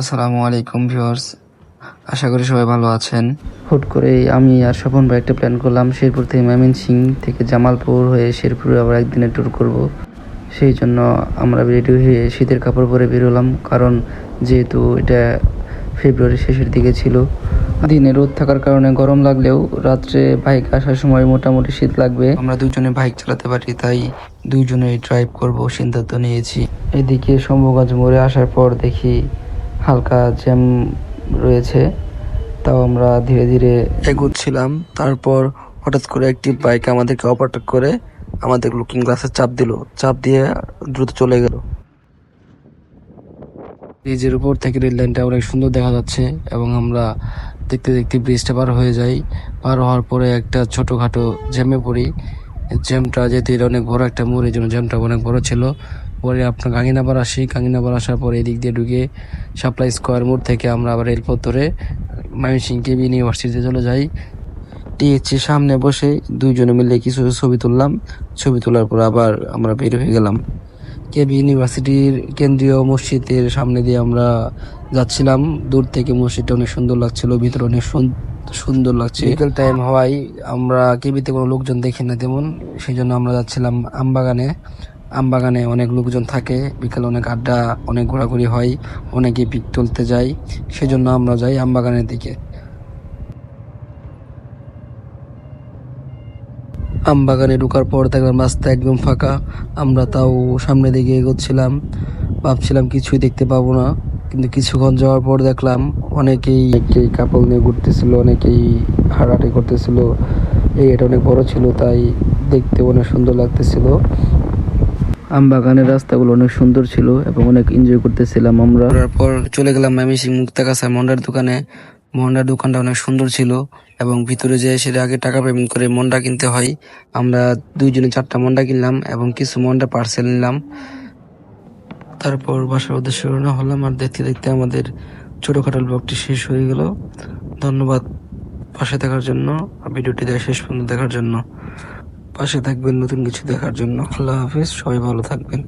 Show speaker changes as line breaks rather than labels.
আসসালামু আলাইকুম, ভিউয়ার্স। আশা করি সবাই ভালো আছেন। হুট করে আমি আর স্বপন ভাই একটা প্ল্যান করলাম, শেরপুর থেকে ময়মনসিং থেকে জামালপুর হয়ে শেরপুরে আবার একদিনের ট্যুর করব। সেই জন্য আমরা রেডি হয়ে শীতের কাপড় পরে বেরোলাম কারণ যেহেতু এটা ফেব্রুয়ারি শেষের দিকে ছিল, দিনে রোদ থাকার কারণে গরম লাগলেও রাত্রে বাইক আসার সময় মোটামুটি শীত লাগবে। আমরা দুজনে বাইক চালাতে পারি, তাই দুইজনেই ড্রাইভ করব, সিদ্ধান্ত নিয়েছি। এদিকে শম্ভুগঞ্জ মোড়ে আসার পর দেখি হালকা জ্যাম রয়েছে, তাও আমরা ধীরে ধীরে এগোচ্ছিলাম। তারপর হঠাৎ করে একটি বাইক আমাদেরকে ওভারটেক করে আমাদের লুকিং গ্লাসে চাপ দিল। চাপ দিয়ে দ্রুত চলে গেল। ব্রিজের উপর থেকে রেল লাইনটা অনেক সুন্দর দেখা যাচ্ছে এবং আমরা দেখতে দেখতে ব্রিজটা পার হয়ে যাই। পার হওয়ার পরে একটা ছোটোখাটো জ্যামে পড়ি। জ্যামটা এটা অনেক বড় একটা মোড়, এই জন্য জ্যামটা অনেক বড় ছিল। পরে আপনার গাঙ্গিনাবার আসি গাঙ্গিনাবার আসার পরে এদিক দিয়ে ঢুকে সাপ্লাই স্কোয়ার মোড় থেকে আমরা আবার রেলপথ ধরে ময়মনসিং কেবি ইউনিভার্সিটিতে চলে যাই। টিএসসি সামনে বসে দুইজনে মিলে কিছু ছবি তুললাম। ছবি তোলার পর আবার আমরা বের হয়ে গেলাম। কেবি ইউনিভার্সিটির কেন্দ্রীয় মসজিদের সামনে দিয়ে আমরা যাচ্ছিলাম। দূর থেকে মসজিদটা অনেক সুন্দর লাগছিল, ভিতরে অনেক সুন- সুন্দর লাগছে। বিকেল টাইম হওয়ায় আমরা কেবিতে কোনো লোকজন দেখি না তেমন, সেই জন্য আমরা যাচ্ছিলাম আমবাগানে। আমবাগানে অনেক লোকজন থাকে, বিকালে অনেক আড্ডা, অনেক ঘোরাঘুরি হয়, অনেকে পিক তুলতে যায়, সেজন্য আমরা যাই আমবাগানের দিকে। আমবাগানে ঢোকার পর দেখলাম রাস্তা একদম ফাঁকা, আমরা তাও সামনের দিকে এগোচ্ছিলাম, ভাবছিলাম কিছুই দেখতে পাবো না, কিন্তু কিছুক্ষণ যাওয়ার পর দেখলাম অনেকেই অনেকেই কাপল নিয়ে ঘুরতেছিল, অনেকেই হাঁটাহাঁটি করতেছিল, এই এটা অনেক বড় ছিল, তাই দেখতে অনেক সুন্দর লাগতেছিল। আমবাগানের রাস্তাগুলো অনেক সুন্দর ছিল এবং অনেক এনজয় করতেছিলাম আমরা। তারপর চলে গেলাম ময়মনসিং মুক্তাগাছা মন্ডার দোকানে। মন্ডার দোকানটা অনেক সুন্দর ছিল এবং ভিতরে যে সেটা আগে টাকা পেমেন্ট করে মন্ডা কিনতে হয়। আমরা দুইজনে চারটা মন্ডা কিনলাম এবং কিছু মন্ডা পার্সেল নিলাম। তারপর বাসার উদ্দেশ্যে রওনা হলাম আর দেখতে দেখতে আমাদের ছোটখাটো ব্লগটি শেষ হয়ে গেল। ধন্যবাদ পাশে থাকার জন্য। ভিডিওটি শেষ পর্যন্ত দেখার জন্য। পাশে থাকবেন নতুন কিছু দেখার জন্য। আল্লাহ হাফিজ সবাই ভালো থাকবেন।